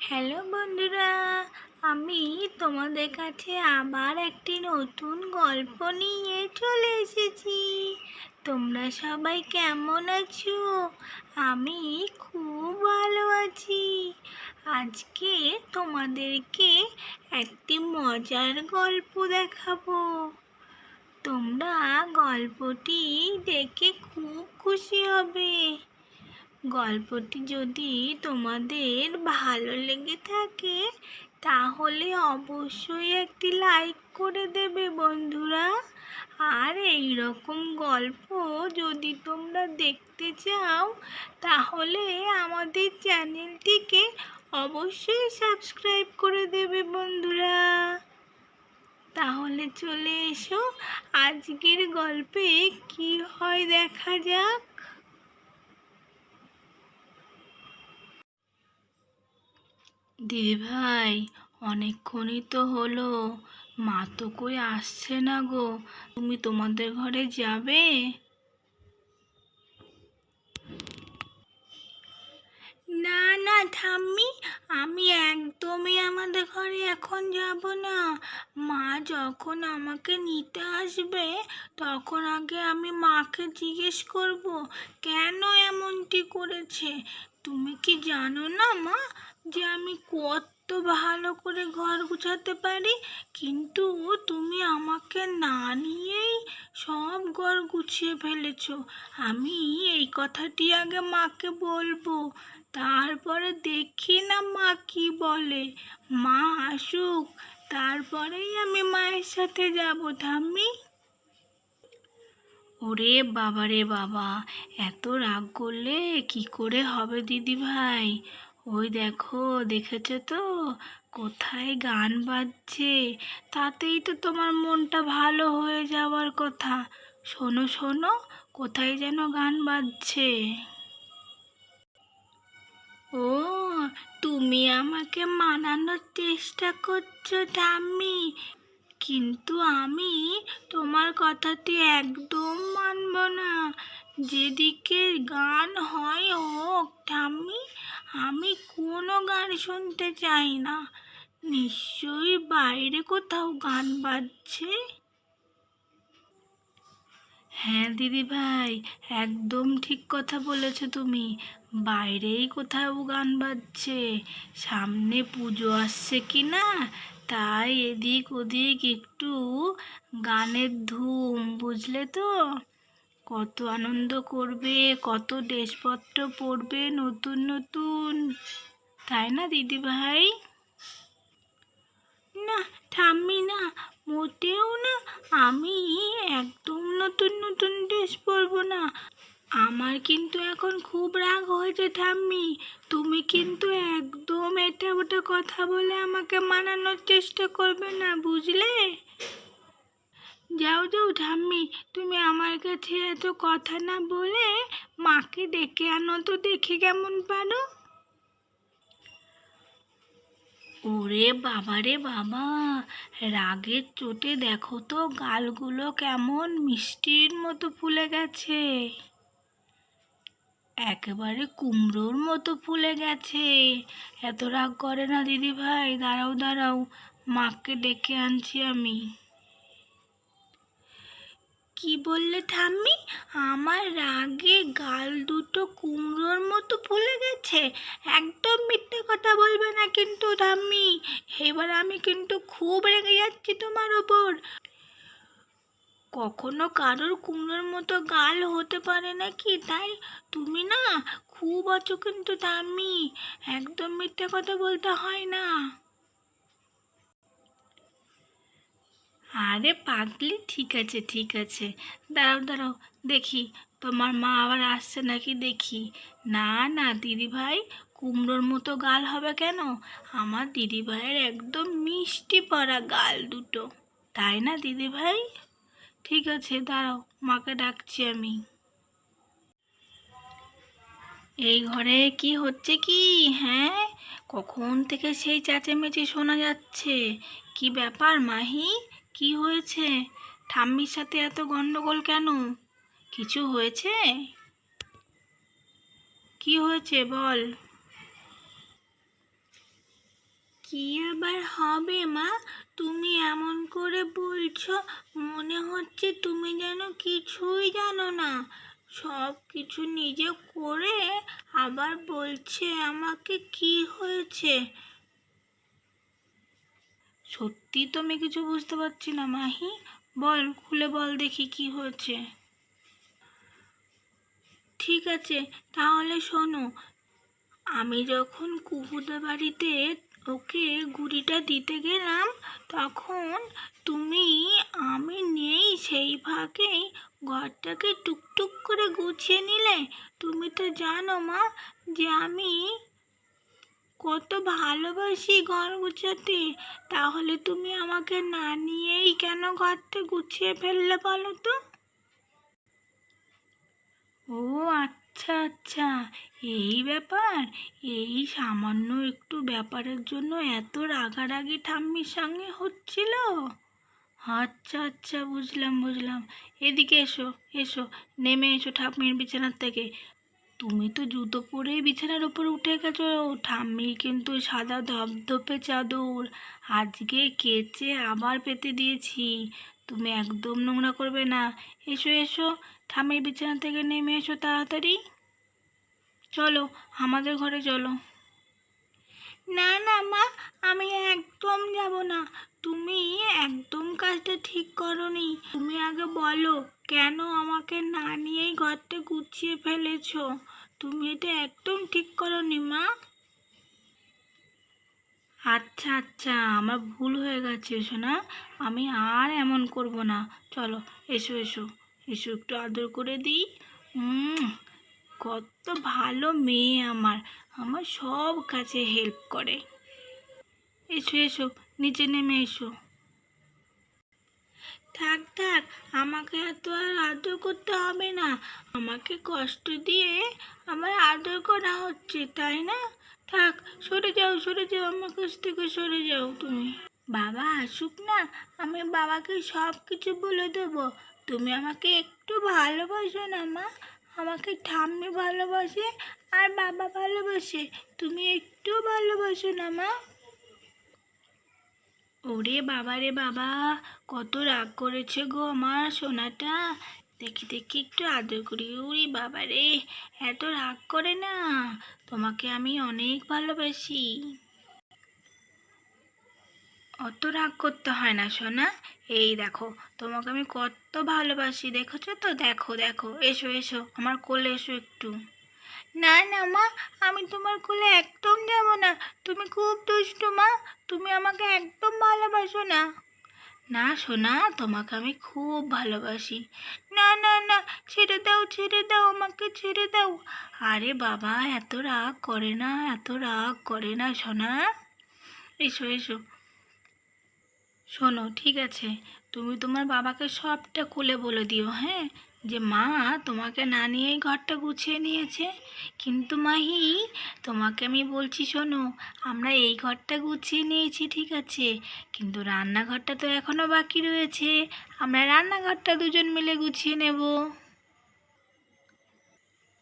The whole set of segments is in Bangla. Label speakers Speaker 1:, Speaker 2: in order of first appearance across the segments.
Speaker 1: হ্যালো বন্ধুরা, আমি তোমাদের কাছে আবার একটি নতুন গল্প নিয়ে চলে এসেছি। তোমরা সবাই কেমন আছো? আমি খুব ভালো আছি। আজকে তোমাদেরকে একটি মজার গল্প দেখাবো। তোমরা গল্পটি দেখে খুব খুশি হবে। গল্পটি যদি তোমাদের ভালো লেগে থাকে, তাহলে অবশ্যই একটি লাইক করে দেবে বন্ধুরা। আর এই রকম গল্প যদি তোমরা দেখতে চাও, তাহলে আমাদের চ্যানেলটিকে অবশ্যই সাবস্ক্রাইব করে দেবে বন্ধুরা। তাহলে চলে এসো, আজকের গল্পে কি হয় দেখা যাক। দিদি ভাই, অনেকক্ষণই তো হলো। মা তো কই আসছে না গো। তুমি তোমাদের ঘরে যাবে? না না, ঠাম্মি, আমি একদমই আমাদের ঘরে এখন যাব না। মা যখন আমাকে নিতে আসবে, তখন আগে আমি মাকে জিজ্ঞেস করব, কেন এমনটি করেছে? তুমি কি জানো না মা? যে আমি কত ভালো করে ঘর গুছাতে পারি, কিন্তু তুমি আমাকে না নিয়েই সব ঘর গুছিয়ে ফেলেছ। আমি এই কথাটি আগে মাকে বলব, তারপরে দেখি না মা কি বলে। মা আসুক, তারপরেই আমি মায়ের সাথে যাব ঠাম্মি ওরে বাবা রে বাবা, এত রাগ করলে কি করে হবে দিদি ভাই ওই দেখো, দেখেছ তো? কোথায় গান বাজছে? তাতেই তো তোমার মনটা ভালো হয়ে যাওয়ার কথা। শোনো শোনো, কোথায় যেন গান বাজছে? ও, তুমি আমাকে মানানোর চেষ্টা করছ ঠাম্মি। কিন্তু আমি তোমার কথাটি একদম মানব না। যেদিকে গান হয় হোক, ঠাম্মি আমি কোনো গান শুনতে চাই না। নিশ্চয়ই বাইরে কোথাও গান বাজছে। হ্যাঁ দিদি ভাই, একদম ঠিক কথা বলেছ তুমি। বাইরেই কোথাও গান বাজছে। সামনে পুজো আসছে কি না? তাই এদিক ওদিক একটু গানের ধুম, বুঝলে তো? কত আনন্দ করবে, কত ড্রেসপত্র পরবে নতুন নতুন। তাই না দিদি ভাই না, ঠাম্মি না, মোটেও না। আমি একদম নতুন নতুন ড্রেস পরবো না। আমার কিন্তু এখন খুব রাগ হয়েছে ঠাম্মি। তুমি কিন্তু একদম এটা ওটা কথা বলে আমাকে মানানোর চেষ্টা করবে না, বুঝলে? যাও যাও, ঠাম্মি। তুমি আমার কাছে এত কথা না বলে মাকে ডেকে আনো তো দেখি কেমন পারো। ওরে বাবা রে বাবা, রাগের চোটে দেখো তো গালগুলো কেমন মিষ্টির মতো ফুলে গেছে। একেবারে কুমড়োর মতো ফুলে গেছে। এত রাগ করে না দিদি ভাই দাঁড়াও দাঁড়াও, মাকে ডেকে আনছি আমি। কি বললে ঠাম্মি? আমার রাগে গাল দুটো কুমড়োর মতো ফুলে গেছে। একদম মিথ্যে কথা বলবে না কিন্তু ঠাম্মি। এবার আমি কিন্তু খুব রেগে যাচ্ছি তোমার ওপর। কখনো কারোর কুমড়োর মতো গাল হতে পারে নাকি? তাই তুমি না খুব আছো কিন্তু ঠাম্মি। একদম মিথ্যে কথা বলতে হয় না। আরে পাগলি, ঠিক আছে ঠিক আছে। দাঁড়াও দাঁড়াও, দেখি, তোমার মা আবার আসছে নাকি দেখি। না না দিদি ভাই কুমড়োর মতো গাল হবে কেন? আমার দিদি ভাইয়ের একদম মিষ্টি পড়া গাল দুটো। তাই না দিদি ভাই ঠিক আছে, দাঁড়াও, মাকে ডাকছি আমি। এই ঘরে কি হচ্ছে কি? হ্যাঁ? কখন থেকে সেই চেঁচেমেচি শোনা যাচ্ছে? কি ব্যাপার, মাহি? কি হয়েছে? ঠাম্মির সাথে এত গন্ডগোল কেন? কিছু হয়েছে? কি হয়েছে বল? কি আবার হবে মা? তুমি এমন করে বলছো, মনে হচ্ছে তুমি যেন কিছুই জানো না। সব কিছু নিজে করে আবার বলছে আমাকে কি হয়েছে? সত্যি তো আমি কিছু বুঝতে পারছি না, মাহি। বল, খুলে বল দেখি কি হয়েছে। ঠিক আছে, তাহলে শোনো। আমি যখন কুকুদের বাড়িতে ওকে গুড়িটা দিতে গেলাম, তখন তুমি, আমি নেই, সেই ফাঁকেই ঘরটাকে টুকটুক করে গুছিয়ে নিলে। তুমি তো জানো মা, যে আমি কত ভালোবাসি ঘর গুছাতে। তাহলে তুমি আমাকে না নিয়েই কেন ঘরটা গুছিয়ে ফেললে বলো তো? ও আচ্ছা আচ্ছা। এই ব্যাপার? এই সামান্য একটু ব্যাপারের জন্য এত রাগারাগি ঠাম্মির সঙ্গে হচ্ছিল? আচ্ছা আচ্ছা বুঝলাম বুঝলাম। এদিকে এসো এসো। নেমে এসো ঠাম্মির বিছানার থেকে। তুমি তো জুতো পরেই বিছানার উপর উঠে গেছো। ঠাম্মি কিন্তু সাদা ধপধপে চাদর। আজকে কেচে আবার পেতে দিয়েছি। তুমি একদম নোংরা করবে না। এসো এসো। ঠাম্মির বিছানা থেকে নেমে এসো তাড়াতাড়ি। চলো, আমাদের ঘরে চলো। না না, মা, আমি একদম যাব না। তুমি একদম কাজটা ঠিক করনি। তুমি আগে বলো, কেন আমাকে না নিয়েই ঘরটা গুছিয়ে ফেলেছো? তুমি এটা একদম ঠিক করনি, মা। আচ্ছা আচ্ছা আমার ভুল হয়ে গেছে শোনা আমি আর এমন করব না। চলো, এসো এসো। এসো, একটু আদর করে দিই। কত ভালো মেয়ে আমার। আমার সব কাছে হেল্প করে। এসো এসো, নিচে নেমে এসো। থাক থাক, আমাকে এত আর আদর করতে হবে না। আমাকে কষ্ট দিয়ে আমার আদর করা হচ্ছে, তাই না? থাক, সরে যাও সরে যাও, আমার কাছ থেকে সরে যাও তুমি। বাবা, আসুক না, আমি বাবাকে সব কিছু বলে দেবো। তুমি আমাকে একটু ভালোবাসো না, মা। আমাকে ঠাম্মি ভালোবাসে আর বাবা ভালোবাসে। তুমি একটু ভালোবাসো না, মা। ওরে বাবা রে বাবা, কত রাগ করেছে গো আমার সোনাটা। দেখি দেখি একটু আদর করি। ওরে বাবা রে, এত রাগ করে না। তোমাকে আমি অনেক ভালোবাসি। অত রাগ করতে হয় না সোনা। এই দেখো, তোমাকে আমি কত ভালোবাসি। দেখেছ তো? দেখো দেখো, এসো এসো, আমার কোলে এসো একটু। না না, মা, আমি তোমার কোলে একদম যাব না। তুমি খুব দুষ্টু, মা। তুমি আমাকে একদম ভালোবাসো না। না, সোনা, তোমাকে আমি খুব ভালোবাসি। না না না, ছেড়ে দাও ছেড়ে দাও, আমাকে ছেড়ে দাও। আরে বাবা, এত রাগ করে না, এত রাগ করে না, সোনা। এসো এসো। শোনো, ঠিক আছে। তুমি তোমার বাবাকে সবটা খুলে বলে দিও হ্যাঁ? যে মা তোমাকে না নিয়েই ঘরটা গুছিয়ে নিয়েছে। কিন্তু মাহি, তোমাকে আমি বলছি শোনো, আমরা এই ঘরটা গুছিয়ে নিয়েছি, ঠিক আছে? কিন্তু রান্নাঘরটা তো এখনও বাকি রয়েছে। আমরা রান্নাঘরটা দুজন মিলে গুছিয়ে নেব।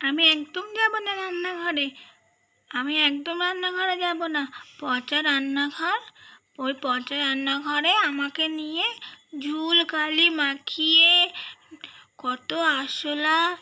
Speaker 1: আমি একদম যাব না রান্নাঘরে। আমি একদম রান্নাঘরে যাব না। পচা রান্নাঘর, ওই পচা রান্নাঘরে আমাকে নিয়ে ঝুল কালি মাখিয়ে কত আরশোলা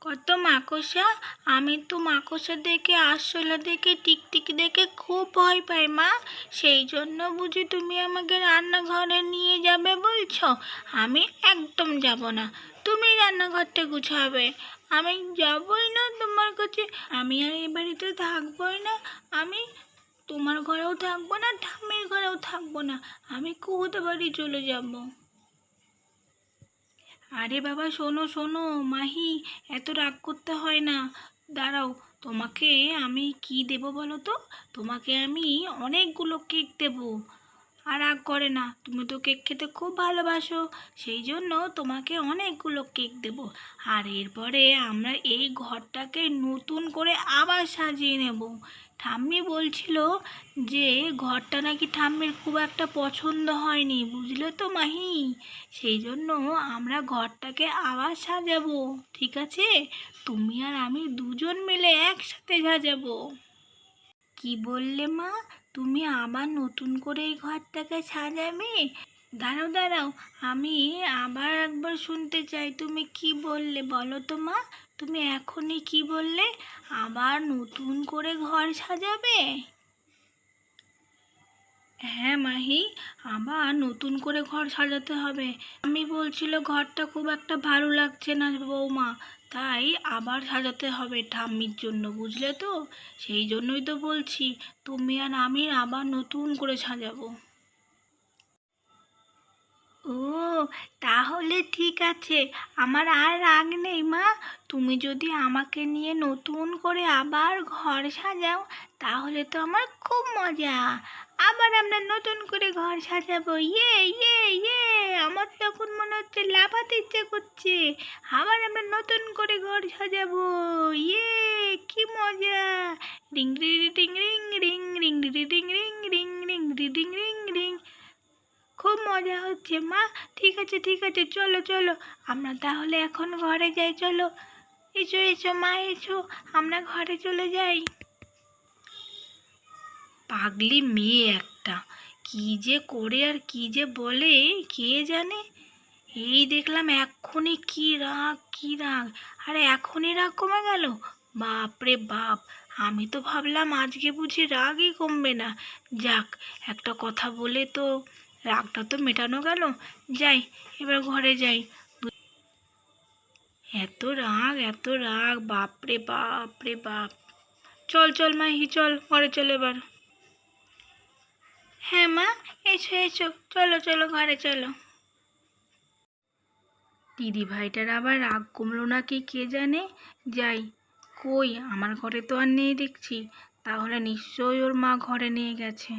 Speaker 1: কত মাকড়সা। আমি তো মাকড়সা দেখে আরশোলা দেখে, টিকটিকি দেখে খুব ভয় পাই মা। সেই জন্য বুঝি তুমি আমাকে রান্নাঘরে নিয়ে যাবে বলছো? আমি একদম যাব না। তুমি রান্নাঘরটা গুছাবে। আমি যাবই না তোমার কাছে। আমি আর এই বাড়িতে থাকবোই না। আমি তোমার ঘরেও থাকব না, ঠাম্মির ঘরেও থাকব না। আমি কুহুতে বাড়ি চলে যাব? আরে বাবা, শোনো শোনো, মাহি, এত রাগ করতে হয় না। দাঁড়াও, তোমাকে আমি কি দেব বলো তো? তোমাকে আমি অনেকগুলো কেক দেব। আর রাগ করে না, তুমি তো কেক খেতে খুব ভালোবাসো, সেই জন্য তোমাকে অনেকগুলো কেক দেব। আর এরপরে আমরা এই ঘরটাকে নতুন করে আবার সাজিয়ে নেব। ঠাম্মি বলছিল যে, ঘরটা নাকি ঠাম্মির খুব একটা পছন্দ হয়নি, বুঝলে তো মাহি? সেই জন্য আমরা ঘরটাকে আবার সাজাবো, ঠিক আছে? তুমি আর আমি দুজন মিলে একসাথে সাজাবো। কি বললে মা? তুমি আবার নতুন করে এই ঘরটাকে সাজাবে? দাঁড়াও দাঁড়াও, আমি আবার একবার শুনতে চাই, তুমি কি বললে বলো তো মা? তুমি এখনই কি বললে? আবার নতুন করে ঘর সাজাবে? হ্যাঁ মাহি, আবার নতুন করে ঘর সাজাতে হবে। আমি বলছিল ঘরটা খুব একটা ভালো লাগছে না বৌমা, তাই আবার সাজাতে হবে ঠাম্মির জন্য, বুঝলে তো? সেই জন্যই তো বলছি, তুমি আর আমি আবার নতুন করে সাজাবো। ও তাহলে ঠিক আছে আমার আর রাগ নেই মা তুমি যদি আমাকে নিয়ে নতুন করে আবার ঘর সাজাও তাহলে তো আমার খুব মজা আবার আমরা নতুন করে ঘর সাজাবো ইয়ে ইয়ে ইয়ে আমার তখন মনে হচ্ছে লাফাতে ইচ্ছে করছে আবার আমরা নতুন করে ঘর সাজাবো ইয়ে কি মজা রিং রি রিং রিং রিং রিং রি রিং রিং রিং রিং রি রিং খুব মজা হচ্ছে, মা। ঠিক আছে ঠিক আছে, চলো চলো। আমরা তাহলে এখন ঘরে যাই, চলো। এসো এসো, মা, এসো। আমরা ঘরে চলে যাই। পাগলি মেয়ে একটা। কি যে করে আর কি যে বলে, কে জানে? এই দেখলাম এক্ষুনি কি রাগ কি রাগ। আরে এখনই রাগ কমে গেল? বাপরে বাপ! আমি তো ভাবলাম আজকে বুঝি রাগই কমবে না। যাক, একটা কথা বলে তো রাগটা তো মেটানো গেল। যাই, এবার ঘরে যাই। এত রাগ এত রাগ, বাপরে বাপরে বাপ। চল চল মাহি, চল, ঘরে চল এবার। হ্যাঁ মা, এসো এসো, চলো চলো, ঘরে চলো। দিদি ভাইটার আবার রাগ কমলো নাকি কে জানে? যাই, কই, আমার ঘরে তো আর নেই দেখছি। তাহলে নিশ্চয়ই ওর মা ঘরে নিয়ে গেছে।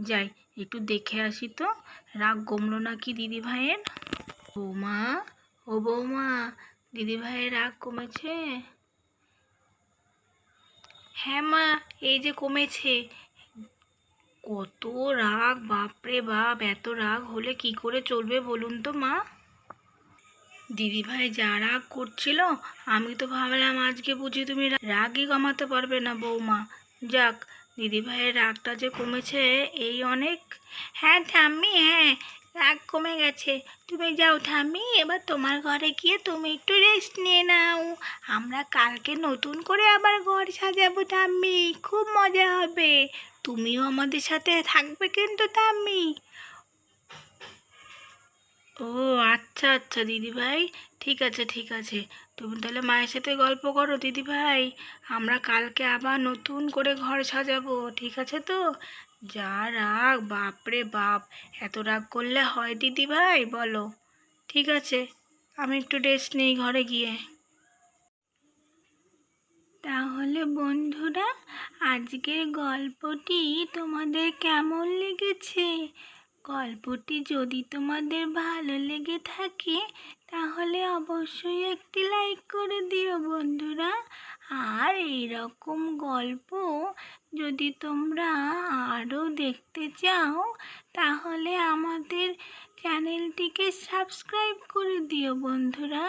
Speaker 1: যাই একটু দেখে আসি তো। রাগ কমলো নাকি দিদি ভাইয়ের বৌমা, ও বৌমা দিদি ভাইয়ের রাগ কমেছে? হ্যাঁ মা, এই যে কমেছে। কত রাগ, বাপরে বাপ, এত রাগ হলে কি করে চলবে বলুন তো মা। দিদিভাই যা রাগ করছিল, আমি তো ভাবলাম আজকে বুঝি তুমি রাগই কমাতে পারবে না বৌমা। যাক দিদিভাইয়ের রাগটা যে কমেছে, এই অনেক। হ্যাঁ ঠাম্মি হ্যাঁ রাগ কমে গেছে। তুমি যাও ঠাম্মি, এবার তোমার ঘরে গিয়ে তুমি একটু রেস্ট নিয়ে নাও। আমরা কালকে নতুন করে আবার ঘর সাজাবো ঠাম্মি, খুব মজা হবে। তুমিও আমাদের সাথে থাকবে কিন্তু ঠাম্মি। ও আচ্ছা আচ্ছা দিদিভাই। ঠিক আছে ঠিক আছে। তুমি তাহলে মায়ের সাথে গল্প করো, দিদিভাই। আমরা কালকে আবার নতুন করে ঘর সাজাবো, ঠিক আছে তো? যা রাগ, বাপরে বাপ। এত রাগ করলে হয় দিদিভাই, বলো। ঠিক আছে, আমি একটু রেস্ট নেই ঘরে গিয়ে। তাহলে বন্ধুরা, আজকের গল্পটি তোমাদের কেমন লেগেছে? গল্পটি যদি তোমাদের ভালো লেগে থাকে, তাহলে অবশ্যই একটি লাইক করে দিও বন্ধুরা। আর এইরকম গল্প যদি তোমরা আরও দেখতে চাও, তাহলে আমাদের চ্যানেলটিকে সাবস্ক্রাইব করে দিও বন্ধুরা।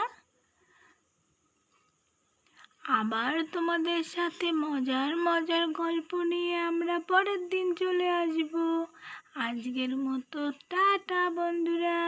Speaker 1: আবার তোমাদের সাথে মজার মজার গল্প নিয়ে আমরা পরের দিন চলে আসব। আজকের মতো টাটা বন্ধুরা।